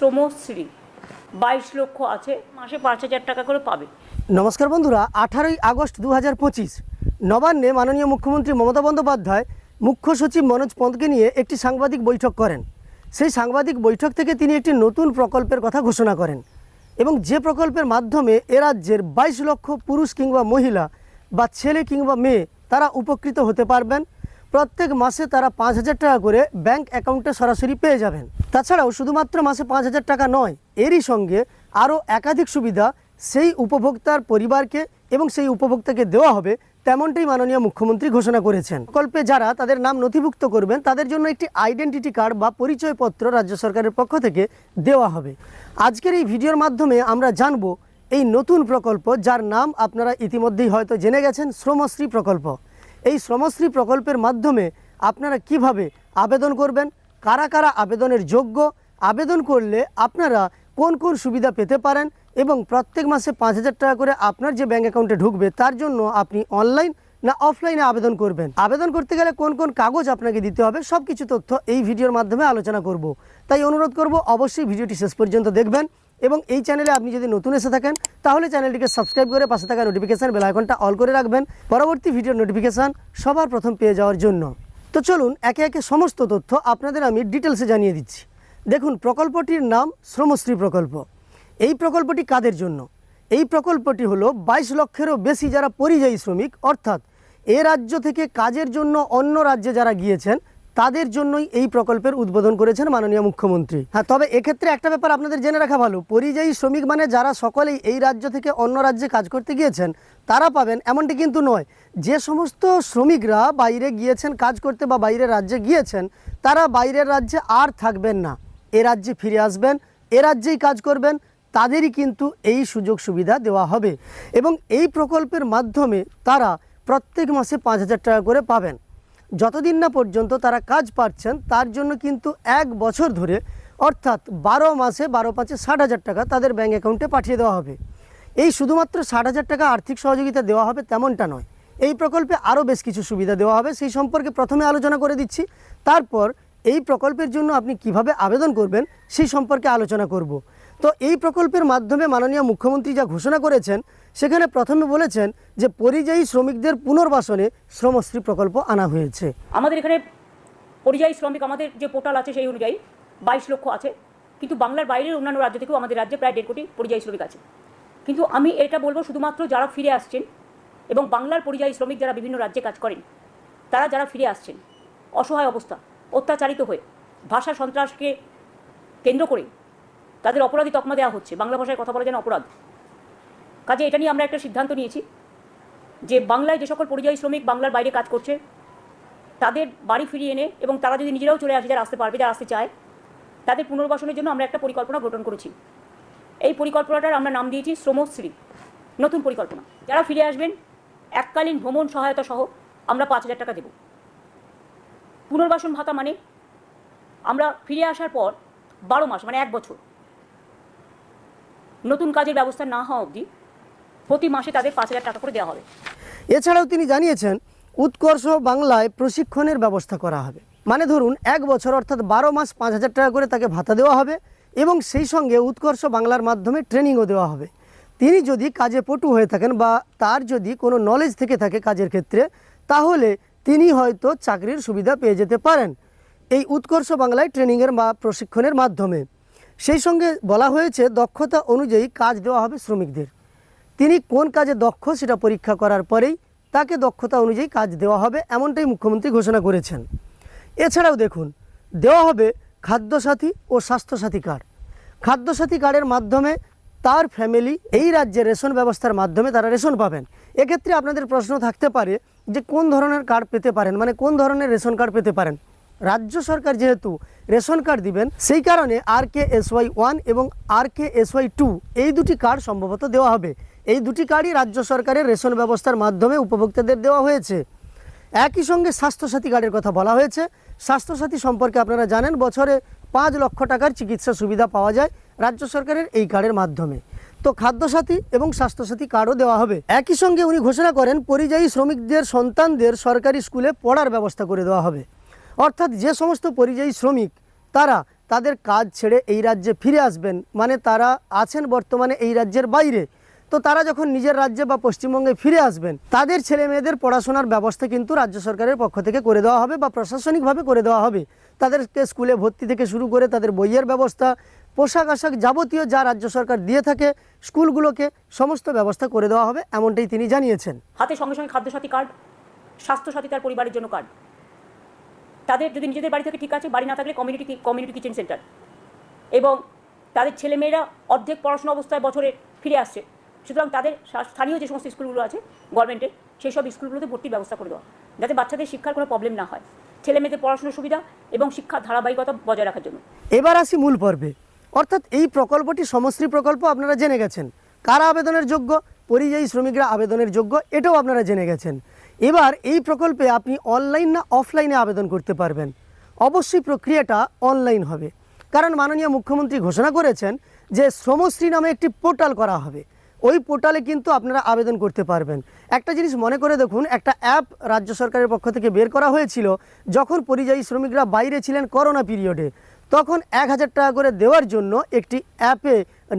শ্রমশ্রী। বাইশ লক্ষ আছে, মাসে পাঁচ হাজার টাকা করে পাবে। নমস্কার বন্ধুরা, আঠারোই আগস্ট দু হাজার পঁচিশ, নবান্নে মাননীয় মুখ্যমন্ত্রী মমতা বন্দ্যোপাধ্যায় মুখ্য সচিব মনোজ পন্তকে নিয়ে একটি সাংবাদিক বৈঠক করেন। সেই সাংবাদিক বৈঠক থেকে তিনি একটি নতুন প্রকল্পের কথা ঘোষণা করেন এবং যে প্রকল্পের মাধ্যমে এ রাজ্যের বাইশ লক্ষ পুরুষ কিংবা মহিলা বা ছেলে কিংবা মেয়ে তারা উপকৃত হতে পারবেন। প্রত্যেক মাসে তারা পাঁচ হাজার টাকা করে ব্যাংক অ্যাকাউন্টে সরাসরি পেয়ে যাবেন। তাছাড়াও শুধুমাত্র মাসে পাঁচ হাজার টাকা নয়, এরই সঙ্গে আরও একাধিক সুবিধা সেই উপভোক্তার পরিবারকে এবং সেই উপভোক্তাকে দেওয়া হবে তেমনটাই মাননীয় মুখ্যমন্ত্রী ঘোষণা করেছেন। প্রকল্পে যারা তাদের নাম নথিভুক্ত করবেন, তাদের জন্য একটি আইডেন্টিটি কার্ড বা পরিচয়পত্র রাজ্য সরকারের পক্ষ থেকে দেওয়া হবে। আজকের এই ভিডিওর মাধ্যমে আমরা জানব এই নতুন প্রকল্প যার নাম আপনারা ইতিমধ্যেই হয়তো জেনে গেছেন, শ্রমশ্রী প্রকল্প। এই শ্রমশ্রী প্রকল্পের মাধ্যমে আপনারা কীভাবে আবেদন করবেন? কারা কারা আবেদনের যোগ্য? আবেদন করলে আপনারা কোন কোন সুবিধা পেতে পারেন? এবং প্রত্যেক মাসে পাঁচ হাজার টাকা করে আপনার যে ব্যাঙ্ক অ্যাকাউন্টে ঢুকবে, তার জন্য আপনি অনলাইন না অফলাইনে আবেদন করবেন? আবেদন করতে গেলে কোন কোন কাগজ আপনাকে দিতে হবে? সব কিছু তথ্য এই ভিডিওর মাধ্যমে আলোচনা করব। তাই অনুরোধ করব, অবশ্যই ভিডিওটি শেষ পর্যন্ত দেখবেন। এবং এই চ্যানেলে আপনি যদি নতুন এসে থাকেন, তাহলে চ্যানেলটিকে সাবস্ক্রাইব করে পাশে থাকা নোটিফিকেশান বেল আইকনটা অল করে রাখবেন। পরবর্তী ভিডিওর নোটিফিকেশান সবার প্রথম পেয়ে যাওয়ার জন্য। তো চলুন, একে একে সমস্ত তথ্য আপনাদের আমি ডিটেলসে জানিয়ে দিচ্ছি। দেখুন, প্রকল্পটির নাম শ্রমশ্রী প্রকল্প। এই প্রকল্পটি কাদের জন্য? এই প্রকল্পটি হলো বাইশ লক্ষেরও বেশি যারা পরিযায়ী শ্রমিক, অর্থাৎ এ রাজ্য থেকে কাজের জন্য অন্য রাজ্যে যারা গিয়েছেন তাদের জন্যই এই প্রকল্পের উদ্বোধন করেছেন মাননীয় মুখ্যমন্ত্রী। হ্যাঁ তবে এক্ষেত্রে একটা ব্যাপার আপনাদের জেনে রাখা ভালো। পরিযায়ী শ্রমিক মানে যারা সকলেই এই রাজ্য থেকে অন্য রাজ্যে কাজ করতে গিয়েছেন, তারা পাবেন এমনটি কিন্তু নয়। যে সমস্ত শ্রমিকরা বাইরে গিয়েছেন কাজ করতে বা বাইরের রাজ্যে গিয়েছেন, তারা বাইরের রাজ্যে আর থাকবেন না। এ রাজ্যে ফিরে আসবেন, এ রাজ্যেই কাজ করবেন, তাদেরই কিন্তু এই সুযোগ সুবিধা দেওয়া হবে। এবং এই প্রকল্পের মাধ্যমে তারা প্রত্যেক মাসে পাঁচ হাজার টাকা করে পাবেন। যতদিন না পর্যন্ত তারা কাজ পাচ্ছেন তার জন্য কিন্তু এক বছর ধরে, অর্থাৎ বারো মাসে বারো পাঁচে ষাট হাজার টাকা তাদের ব্যাঙ্ক অ্যাকাউন্টে পাঠিয়ে দেওয়া হবে। এই শুধুমাত্র ষাট হাজার টাকা আর্থিক সহযোগিতা দেওয়া হবে তেমনটা নয়। এই প্রকল্পে আরও বেশ কিছু সুবিধা দেওয়া হবে, সেই সম্পর্কে প্রথমে আলোচনা করে দিচ্ছি। তারপর এই প্রকল্পের জন্য আপনি কীভাবে আবেদন করবেন সেই সম্পর্কে আলোচনা করব। তো এই প্রকল্পের মাধ্যমে মাননীয় মুখ্যমন্ত্রী যা ঘোষণা করেছেন, সেখানে প্রথমে বলেছেন যে পরিযায়ী শ্রমিকদের পুনর্বাসনে শ্রমশ্রী প্রকল্প আনা হয়েছে। আমাদের এখানে পরিযায়ী শ্রমিক, আমাদের যে পোর্টাল আছে সেই অনুযায়ী বাইশ লক্ষ আছে। কিন্তু বাংলার বাইরের অন্যান্য রাজ্য থেকেও আমাদের রাজ্যে প্রায় দেড় কোটি পরিযায়ী শ্রমিক আছে। কিন্তু আমি এটা বলব শুধুমাত্র যারা ফিরে আসছেন এবং বাংলার পরিযায়ী শ্রমিক যারা বিভিন্ন রাজ্যে কাজ করেন, তারা যারা ফিরে আসছেন, অসহায় অবস্থা। অত্যাচারিত হয়ে ভাষা সন্ত্রাসকে কেন্দ্র করে তাদের অপরাধী তকমা দেওয়া হচ্ছে। বাংলা ভাষায় কথা বলা যেন অপরাধ। কাজে এটা নিয়ে আমরা একটা সিদ্ধান্ত নিয়েছি যে বাংলায় যে সকল পরিযায়ী শ্রমিক বাংলার বাইরে কাজ করছে, তাদের বাড়ি ফিরিয়ে এনে এবং তারা যদি নিজেরাও চলে আসে, যারা আসতে পারবে, যারা আসতে চায়, তাদের পুনর্বাসনের জন্য আমরা একটা পরিকল্পনা গঠন করেছি। এই পরিকল্পনাটার আমরা নাম দিয়েছি শ্রমশ্রী। নতুন পরিকল্পনা। যারা ফিরে আসবেন, এককালীন ভ্রমণ সহায়তা সহ আমরা পাঁচ হাজার টাকা দেব। পুনর্বাসন ভাতা মানে? আমরা ফিরে আসার পর বারো মাস মানে এক বছর। নতুন কাজের ব্যবস্থা না হওয়া অবধি প্রতি মাসে তাদের পাঁচ হাজার টাকা করে দেওয়া হবে। এছাড়াও তিনি জানিয়েছেন, উৎকর্ষ বাংলায় প্রশিক্ষণের ব্যবস্থা করা হবে। মানে ধরুন, এক বছর অর্থাৎ বারো মাস পাঁচ হাজার টাকা করে তাকে ভাতা দেওয়া হবে এবং সেই সঙ্গে উৎকর্ষ বাংলার মাধ্যমে ট্রেনিংও দেওয়া হবে। তিনি যদি কাজে পটু হয়ে থাকেন বা তার যদি কোনো নলেজ থেকে থাকে কাজের ক্ষেত্রে, তাহলে তিনি হয়তো চাকরির সুবিধা পেয়ে যেতে পারেন এই উৎকর্ষ বাংলায় ট্রেনিংয়ের বা প্রশিক্ষণের মাধ্যমে। সেই সঙ্গে বলা হয়েছে, দক্ষতা অনুযায়ী কাজ দেওয়া হবে শ্রমিকদের। তিনি কোন কাজে দক্ষ সেটা পরীক্ষা করার পরেই তাকে দক্ষতা অনুযায়ী কাজ দেওয়া হবে এমনটাই মুখ্যমন্ত্রী ঘোষণা করেছেন। এছাড়াও দেখুন, দেওয়া হবে খাদ্যসাথী ও স্বাস্থ্যসাথী কার্ড। খাদ্যসাথী কার্ডের মাধ্যমে তার ফ্যামিলি এই রাজ্যের রেশন ব্যবস্থার মাধ্যমে তারা রেশন পাবেন। এক্ষেত্রে আপনাদের প্রশ্ন থাকতে পারে যে কোন ধরনের কার্ড পেতে পারেন মানে কোন ধরনের রেশন কার্ড পেতে পারেন। রাজ্য সরকার যেহেতু রেশন কার্ড দিবেন, সেই কারণে R K S Y one এবং R K S Y two এই দুটি কার্ড সম্ভবত দেওয়া হবে। এই দুটি কার্ডই রাজ্য সরকারের রেশন ব্যবস্থার মাধ্যমে উপভোক্তাদের দেওয়া হয়েছে। একই সঙ্গে স্বাস্থ্যসাথী কার্ডের কথা বলা হয়েছে। স্বাস্থ্যসাথী সম্পর্কে আপনারা জানেন, বছরে পাঁচ লক্ষ টাকার চিকিৎসা সুবিধা পাওয়া যায় রাজ্য সরকারের এই কার্ডের মাধ্যমে। তো খাদ্যসাথী এবং স্বাস্থ্যসাথী কার্ডও দেওয়া হবে। একই সঙ্গে উনি ঘোষণা করেন, পরিযায়ী শ্রমিকদের, সন্তানদের সরকারি স্কুলে পড়ার ব্যবস্থা করে দেওয়া হবে। অর্থাৎ যে সমস্ত পরিযায়ী শ্রমিক, তারা তাদের কাজ ছেড়ে এই রাজ্যে ফিরে আসবেন। মানে তারা আছেন বর্তমানে এই রাজ্যের বাইরে। তো তারা যখন নিজের রাজ্যে বা পশ্চিমবঙ্গে ফিরে আসবেন, তাদের ছেলে মেয়েদের পড়াশোনার ব্যবস্থা কিন্তু রাজ্য সরকারের পক্ষ থেকে করে দেওয়া হবে বা প্রশাসনিকভাবে করে দেওয়া হবে। তাদেরকে স্কুলে ভর্তি থেকে শুরু করে তাদের বইয়ের ব্যবস্থা, পোশাক আশাক যাবতীয় যা রাজ্য সরকার দিয়ে থাকে, স্কুলগুলোকে সমস্ত ব্যবস্থা করে দেওয়া হবে এমনটাই তিনি জানিয়েছেন। হাতে সঙ্গে সঙ্গে খাদ্যসাথী কার্ড, স্বাস্থ্যসাথী তার পরিবারের জন্য কার্ড। তাদের যদি নিজেদের বাড়ি থেকে, ঠিক আছে, বাড়ি না থাকলে কমিউনিটি কমিউনিটি কিচেন সেন্টার এবং তাদের ছেলেমেয়েরা অর্ধেক পড়াশোনা অবস্থায় বছরে ফিরে আসছে। সুতরাং তাদের স্থানীয় যে সমস্ত স্কুলগুলো আছে গভর্নমেন্টের সেই সব স্কুলগুলোতে ভর্তির ব্যবস্থা করে দেওয়া। যাতে বাচ্চাদের শিক্ষার কোনো প্রবলেম না হয়। ছেলে মেয়েদের পড়াশোনার সুবিধা এবং শিক্ষার ধারাবাহিকতা বজায় রাখার জন্য। এবার আসি মূল পর্বে। অর্থাৎ এই প্রকল্পটি সমশ্রী প্রকল্প আপনারা জেনে গেছেন। কারা আবেদনের যোগ্য? পরিযায়ী শ্রমিকরা আবেদনের যোগ্য, এটাও আপনারা জেনে গেছেন। এবার এই প্রকল্পে আপনি অনলাইন না অফলাইনে আবেদন করতে পারবেন। অবশ্যই প্রক্রিয়াটা অনলাইন হবে। কারণ মাননীয় মুখ্যমন্ত্রী ঘোষণা করেছেন যে শ্রমশ্রী নামে একটি পোর্টাল করা হবে। ওই পোর্টালে কিন্তু আপনারা আবেদন করতে পারবেন। একটা জিনিস মনে করে দেখুন, একটা অ্যাপ রাজ্য সরকারের পক্ষ থেকে বের করা হয়েছিল যখন পরিযায়ী শ্রমিকরা বাইরে ছিলেন করোনা পিরিয়ডে। তখন এক হাজার টাকা করে দেওয়ার জন্য একটি অ্যাপে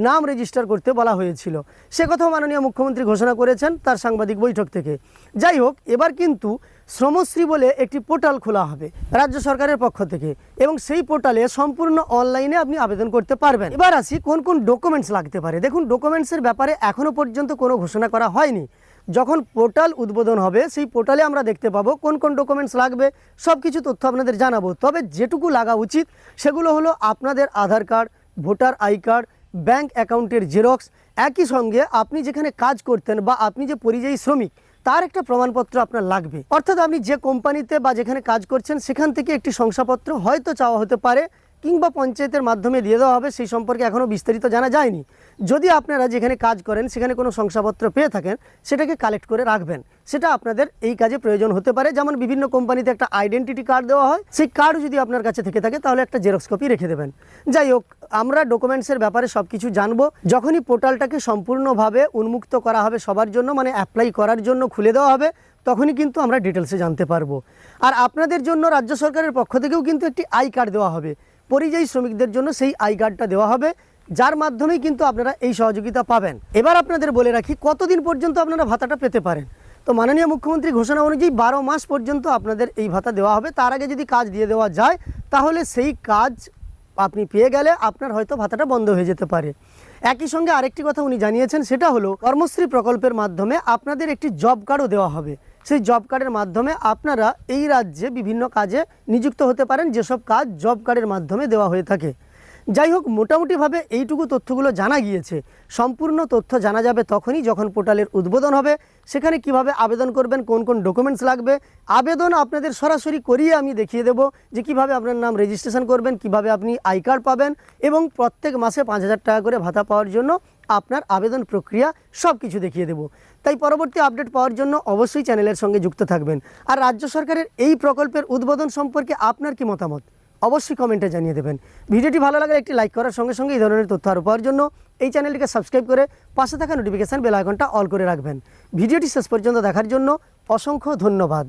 নাম রেজিস্টার করতে বলা হয়েছিল। সে কথাও মাননীয় মুখ্যমন্ত্রী ঘোষণা করেছেন তার সাংবাদিক বৈঠক থেকে। যাই হোক, এবার কিন্তু শ্রমশ্রী বলে একটি পোর্টাল খোলা হবে রাজ্য সরকারের পক্ষ থেকে এবং সেই পোর্টালে সম্পূর্ণ অনলাইনে আপনি আবেদন করতে পারবেন। এবার আসি কোন কোন ডকুমেন্টস লাগতে পারে। দেখুন ডকুমেন্টসের ব্যাপারে এখনও পর্যন্ত কোনো ঘোষণা করা হয়নি। যখন পোর্টাল উদ্বোধন হবে, সেই পোর্টালে আমরা দেখতে পাবো কোন কোন ডকুমেন্টস লাগবে সব কিছু তথ্য আপনাদের জানাব। তবে যেটুকু লাগা উচিত, সেগুলো হলো আপনাদের Aadhaar card, voter I card bank অ্যাকাউন্টের জেরক্স। একই সঙ্গে আপনি যেখানে কাজ করতেন বা আপনি যে পরিযায়ী শ্রমিক তার একটা প্রমাণপত্র আপনার লাগবে। অর্থাৎ আপনি যে কোম্পানিতে বা যেখানে কাজ করছেন, সেখান থেকে একটি শংসাপত্র হয়তো চাওয়া হতে পারে। কিংবা পঞ্চায়েতের মাধ্যমে দিয়ে দেওয়া হবে, সেই সম্পর্কে এখনও বিস্তারিত জানা যায়নি। যদি আপনারা যেখানে কাজ করেন, সেখানে কোনো শংসাপত্র পেয়ে থাকেন, সেটাকে কালেক্ট করে রাখবেন। সেটা আপনাদের এই কাজে প্রয়োজন হতে পারে। যেমন বিভিন্ন কোম্পানিতে একটা আইডেন্টিটি কার্ড দেওয়া হয়, সেই কার্ড যদি আপনার কাছে থেকে থাকে, তাহলে একটা জেরক্স কপি রেখে দেবেন। যাই হোক, আমরা ডকুমেন্টসের ব্যাপারে সব কিছু জানব। যখনই পোর্টালটাকে সম্পূর্ণভাবে উন্মুক্ত করা হবে সবার জন্য মানে অ্যাপ্লাই করার জন্য খুলে দেওয়া হবে, তখনই কিন্তু আমরা ডিটেলসে জানতে পারব। আর আপনাদের জন্য রাজ্য সরকারের পক্ষ থেকেও কিন্তু একটি আই কার্ড দেওয়া হবে। পরিযায়ী শ্রমিকদের জন্য সেই আই কার্ডটা দেওয়া হবে, যার মাধ্যমেই কিন্তু আপনারা এই সহযোগিতা পাবেন। এবার আপনাদের বলে রাখি, কতদিন পর্যন্ত আপনারা ভাতাটা পেতে পারেন? তো মাননীয় মুখ্যমন্ত্রী ঘোষণা অনুযায়ী বারো মাস পর্যন্ত আপনাদের এই ভাতা দেওয়া হবে। তার আগে যদি কাজ দিয়ে দেওয়া যায়, তাহলে সেই কাজ আপনি পেয়ে গেলে আপনার হয়তো ভাতাটা বন্ধ হয়ে যেতে পারে। একই সঙ্গে আরেকটি কথা উনি জানিয়েছেন, সেটা হলো কর্মশ্রী প্রকল্পের মাধ্যমে আপনাদের একটি জব কার্ডও দেওয়া হবে। সেই জব কার্ডের মাধ্যমে আপনারা এই রাজ্যে বিভিন্ন কাজে নিযুক্ত হতে পারেন। যেসব কাজ জব কার্ডের মাধ্যমে দেওয়া হয়ে থাকে। যাই হোক মোটামুটিভাবে এইটুকু তথ্যগুলো জানা গিয়েছে। সম্পূর্ণ তথ্য জানা যাবে তখনই যখন পোর্টালের উদ্বোধন হবে। সেখানে কীভাবে আবেদন করবেন, কোন কোন ডকুমেন্টস লাগবে, আবেদন আপনাদের সরাসরি করিয়ে আমি দেখিয়ে দেবো যে কীভাবে আপনার নাম রেজিস্ট্রেশন করবেন, কীভাবে আপনি আই কার্ড পাবেন এবং প্রত্যেক মাসে পাঁচ হাজার টাকা করে ভাতা পাওয়ার জন্য আপনার আবেদন প্রক্রিয়া সব কিছু দেখিয়ে দেবো। তাই পরবর্তী আপডেট পাওয়ার জন্য অবশ্যই চ্যানেলের সঙ্গে যুক্ত থাকবেন। আর রাজ্য সরকারের এই প্রকল্পের উদ্বোধন সম্পর্কে আপনার কি মতামত? অবশ্যই কমেন্টে জানিয়ে দেবেন। ভিডিওটি ভালো লাগলে একটি লাইক করার সঙ্গে সঙ্গে এই ধরনের তথ্য আরও পাওয়ার জন্য এই চ্যানেলটিকে সাবস্ক্রাইব করে পাশে থাকা নোটিফিকেশান বেল আইকনটা অল করে রাখবেন। ভিডিওটি শেষ পর্যন্ত দেখার জন্য অসংখ্য ধন্যবাদ।